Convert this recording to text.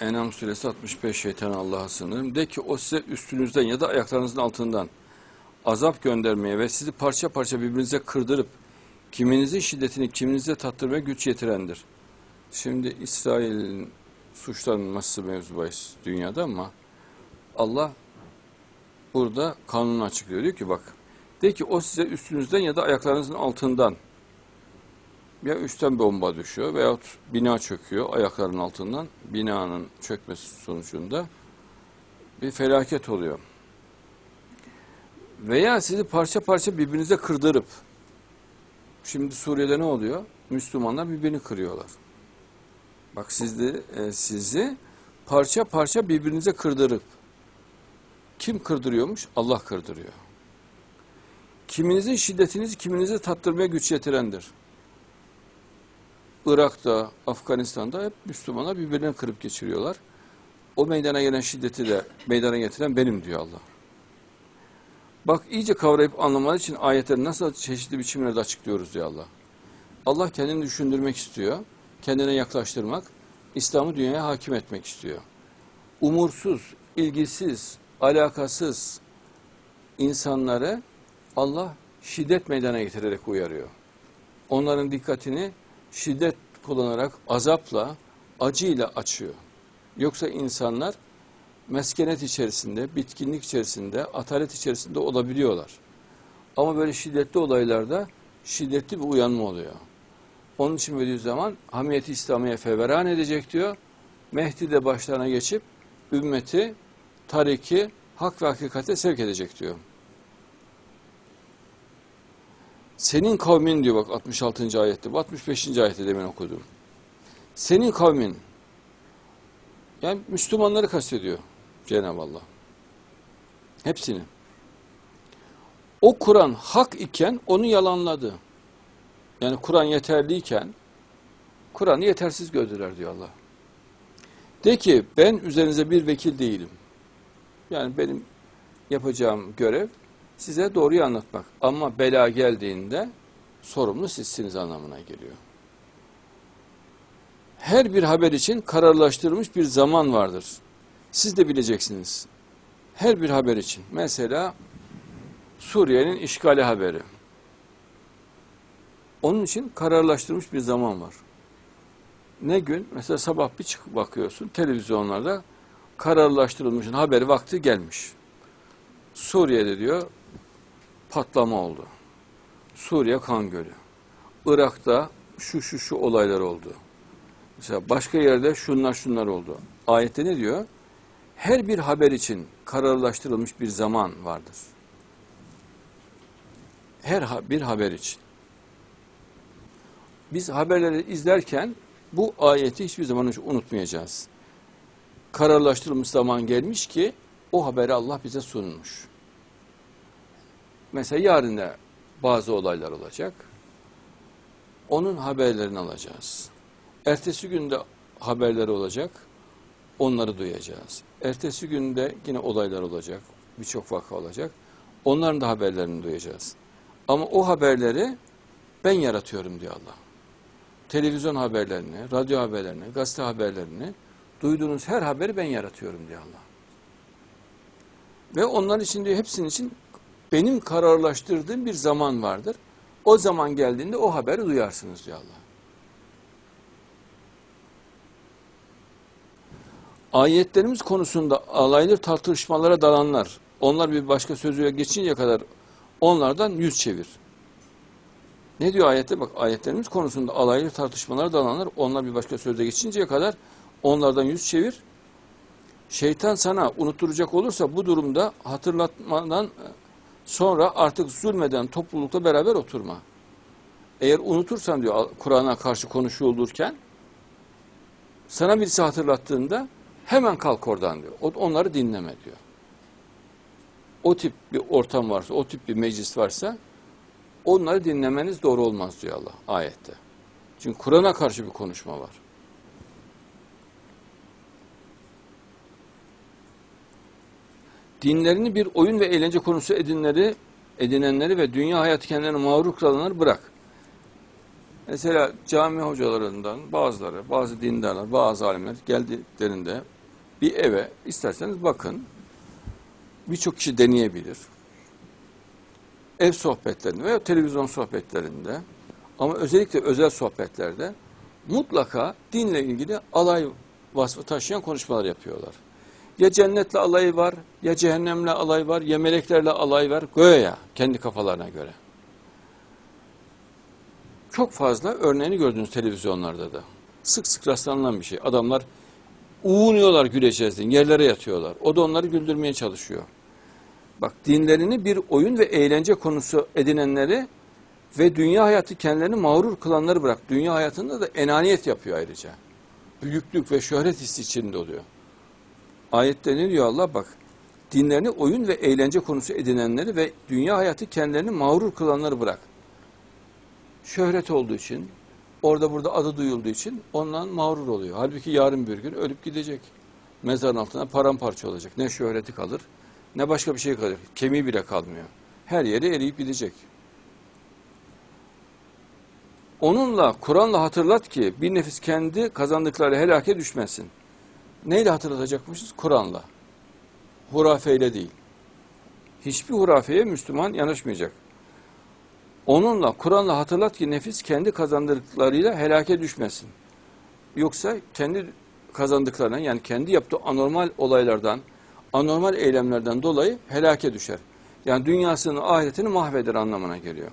Enam suresi 65 şeytan Allah'a sığınırım. De ki o size üstünüzden ya da ayaklarınızın altından azap göndermeye ve sizi parça parça birbirinize kırdırıp kiminizin şiddetini kiminize tattırmaya güç yetirendir. Şimdi İsrail'in suçlanması mevzu bahis dünyada ama Allah burada kanunu açıklıyor. Diyor ki bak de ki o size üstünüzden ya da ayaklarınızın altından ya üstten bomba düşüyor veyahut bina çöküyor ayaklarının altından. Binanın çökmesi sonucunda bir felaket oluyor. Veya sizi parça parça birbirinize kırdırıp şimdi Suriye'de ne oluyor? Müslümanlar birbirini kırıyorlar. Bak sizde e, sizi parça parça birbirinize kırdırıp kim kırdırıyormuş? Allah kırdırıyor. Kiminizin şiddetinizi kiminize tattırmaya güç yetirendir. Irak'ta, Afganistan'da hep Müslümanlar birbirlerini kırıp geçiriyorlar. O meydana gelen şiddeti de meydana getiren benim diyor Allah. Bak iyice kavrayıp anlaman için ayetleri nasıl çeşitli biçimlerde açıklıyoruz diyor Allah. Allah kendini düşündürmek istiyor. Kendine yaklaştırmak, İslam'ı dünyaya hakim etmek istiyor. Umursuz, ilgisiz, alakasız insanları Allah şiddet meydana getirerek uyarıyor. Onların dikkatini şiddet kullanarak azapla, acıyla açıyor. Yoksa insanlar meskenet içerisinde, bitkinlik içerisinde, atalet içerisinde olabiliyorlar. Ama böyle şiddetli olaylarda şiddetli bir uyanma oluyor. Onun için Bediüzzaman hamiyeti İslamiye feveran edecek diyor. Mehdi de başlarına geçip ümmeti, tariki, hak ve hakikate sevk edecek diyor. Senin kavmin diyor bak 66. ayette, bu 65. ayette demin okudum. Senin kavmin, yani Müslümanları kastediyor Cenab-ı Allah. Hepsini. O Kur'an hak iken onu yalanladı. Yani Kur'an yeterliyken Kur'an'ı yetersiz gördüler diyor Allah. De ki ben üzerinize bir vekil değilim. Yani benim yapacağım görev size doğruyu anlatmak. Ama bela geldiğinde sorumlu sizsiniz anlamına geliyor. Her bir haber için kararlaştırılmış bir zaman vardır. Siz de bileceksiniz. Her bir haber için. Mesela Suriye'nin işgali haberi. Onun için kararlaştırılmış bir zaman var. Ne gün? Mesela sabah bir çıkıp bakıyorsun televizyonlarda kararlaştırılmışın haberi vakti gelmiş. Suriye'de diyor patlama oldu. Suriye kan gölü. Irak'ta şu şu şu olaylar oldu. Mesela başka yerde şunlar şunlar oldu. Ayette ne diyor? Her bir haber için kararlaştırılmış bir zaman vardır. Her bir haber için. Biz haberleri izlerken bu ayeti hiçbir zaman unutmayacağız. Kararlaştırılmış zaman gelmiş ki o haberi Allah bize sunmuş. Mesela yarın da bazı olaylar olacak. Onun haberlerini alacağız. Ertesi günde haberleri olacak. Onları duyacağız. Ertesi günde yine olaylar olacak. Birçok vaka olacak. Onların da haberlerini duyacağız. Ama o haberleri ben yaratıyorum diyor Allah. Televizyon haberlerini, radyo haberlerini, gazete haberlerini, duyduğunuz her haberi ben yaratıyorum diyor Allah. Ve onlar için diyor hepsinin için benim kararlaştırdığım bir zaman vardır. O zaman geldiğinde o haberi duyarsınız diyor Allah. Ayetlerimiz konusunda alaylı tartışmalara dalanlar, onlar bir başka sözüyle geçinceye kadar onlardan yüz çevir. Ne diyor ayette? Bak ayetlerimiz konusunda alaylı tartışmalara dalanlar, onlar bir başka sözle geçinceye kadar onlardan yüz çevir. Şeytan sana unutturacak olursa bu durumda hatırlatmadan sonra artık zulmeden toplulukla beraber oturma. Eğer unutursan diyor Kur'an'a karşı konuşulurken sana birisi hatırlattığında hemen kalk oradan diyor. Onları dinleme diyor. O tip bir ortam varsa, o tip bir meclis varsa onları dinlemeniz doğru olmaz diyor Allah ayette. Çünkü Kur'an'a karşı bir konuşma var. Dinlerini bir oyun ve eğlence konusu edinleri, edinenleri ve dünya hayatı kendilerine mağrur kılanları bırak. Mesela cami hocalarından bazıları, bazı dindarlar, bazı alimler geldiklerinde bir eve isterseniz bakın birçok kişi deneyebilir. Ev sohbetlerinde veya televizyon sohbetlerinde ama özellikle özel sohbetlerde mutlaka dinle ilgili alay vasfı taşıyan konuşmalar yapıyorlar. Ya cennetle alay var, ya cehennemle alay var, ya meleklerle alay var. Göya kendi kafalarına göre. Çok fazla örneğini gördünüz televizyonlarda da. Sık sık rastlanılan bir şey. Adamlar uğunuyorlar güleceğiz diye, yerlere yatıyorlar. O da onları güldürmeye çalışıyor. Bak dinlerini bir oyun ve eğlence konusu edinenleri ve dünya hayatı kendilerini mağrur kılanları bırak. Dünya hayatında da enaniyet yapıyor ayrıca. Büyüklük ve şöhret hissi içinde oluyor. Ayette ne diyor Allah bak. Dinlerini oyun ve eğlence konusu edinenleri ve dünya hayatı kendilerini mağrur kılanları bırak. Şöhret olduğu için, orada burada adı duyulduğu için ondan mağrur oluyor. Halbuki yarın bir gün ölüp gidecek. Mezarın altına paramparça olacak. Ne şöhreti kalır, ne başka bir şey kalır. Kemiği bile kalmıyor. Her yeri eriyip gidecek. Onunla, Kur'an'la hatırlat ki bir nefis kendi kazandıkları helake düşmesin. Neyle hatırlatacakmışız? Kur'an'la. Hurafeyle değil. Hiçbir hurafeye Müslüman yanaşmayacak. Onunla, Kur'an'la hatırlat ki nefis kendi kazandıklarıyla helake düşmesin. Yoksa kendi kazandıklarından yani kendi yaptığı anormal olaylardan, anormal eylemlerden dolayı helake düşer. Yani dünyasını, ahiretini mahveder anlamına geliyor.